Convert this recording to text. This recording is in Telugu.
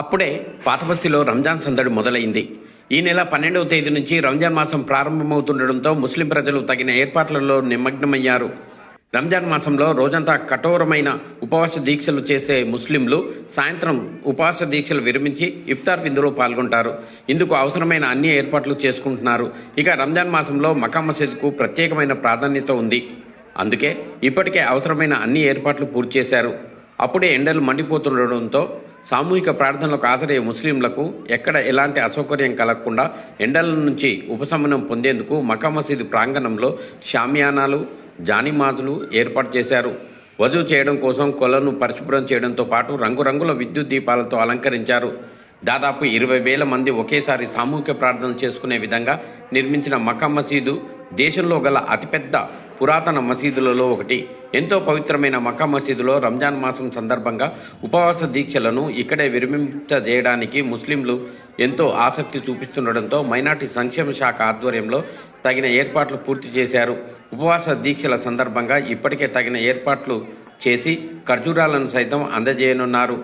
అప్పుడే పాతబస్తీలో రంజాన్ సందడి మొదలైంది. ఈ నెల పన్నెండవ తేదీ నుంచి రంజాన్ మాసం ప్రారంభమవుతుండటంతో ముస్లిం ప్రజలు తగిన ఏర్పాట్లలో నిమగ్నమయ్యారు. రంజాన్ మాసంలో రోజంతా కఠోరమైన ఉపవాస దీక్షలు చేసే ముస్లింలు సాయంత్రం ఉపవాస దీక్షలు విరమించి ఇఫ్తార్ విందులో పాల్గొంటారు. ఇందుకు అవసరమైన అన్ని ఏర్పాట్లు చేసుకుంటున్నారు. ఇక రంజాన్ మాసంలో మకా మసీద్కు ప్రత్యేకమైన ప్రాధాన్యత ఉంది. అందుకే ఇప్పటికే అవసరమైన అన్ని ఏర్పాట్లు పూర్తి చేశారు. అప్పుడే ఎండలు మండిపోతుండడంతో సామూహిక ప్రార్థనలకు హాజరయ్యే ముస్లింలకు ఎక్కడ ఎలాంటి అసౌకర్యం కలగకుండా ఎండల నుంచి ఉపశమనం పొందేందుకు మకా మసీదు ప్రాంగణంలో షామియానాలు జానిమాజులు ఏర్పాటు చేశారు. వజూ చేయడం కోసం కొలను పరిశుభ్రం చేయడంతో పాటు రంగురంగుల విద్యుత్ దీపాలతో అలంకరించారు. దాదాపు ఇరవై వేల మంది ఒకేసారి సామూహిక ప్రార్థనలు చేసుకునే విధంగా నిర్మించిన మకా మసీదు దేశంలో గల అతిపెద్ద పురాతన మసీదులలో ఒకటి. ఎంతో పవిత్రమైన మక్కా మసీదులో రంజాన్ మాసం సందర్భంగా ఉపవాస దీక్షలను ఇక్కడే విరమింపజేయడానికి ముస్లింలు ఎంతో ఆసక్తి చూపిస్తుండటంతో మైనార్టీ సంక్షేమ శాఖ ఆధ్వర్యంలో తగిన ఏర్పాట్లు పూర్తి చేశారు. ఉపవాస దీక్షల సందర్భంగా ఇప్పటికే తగిన ఏర్పాట్లు చేసి ఖర్జూరాలను సైతం అందజేయనున్నారు.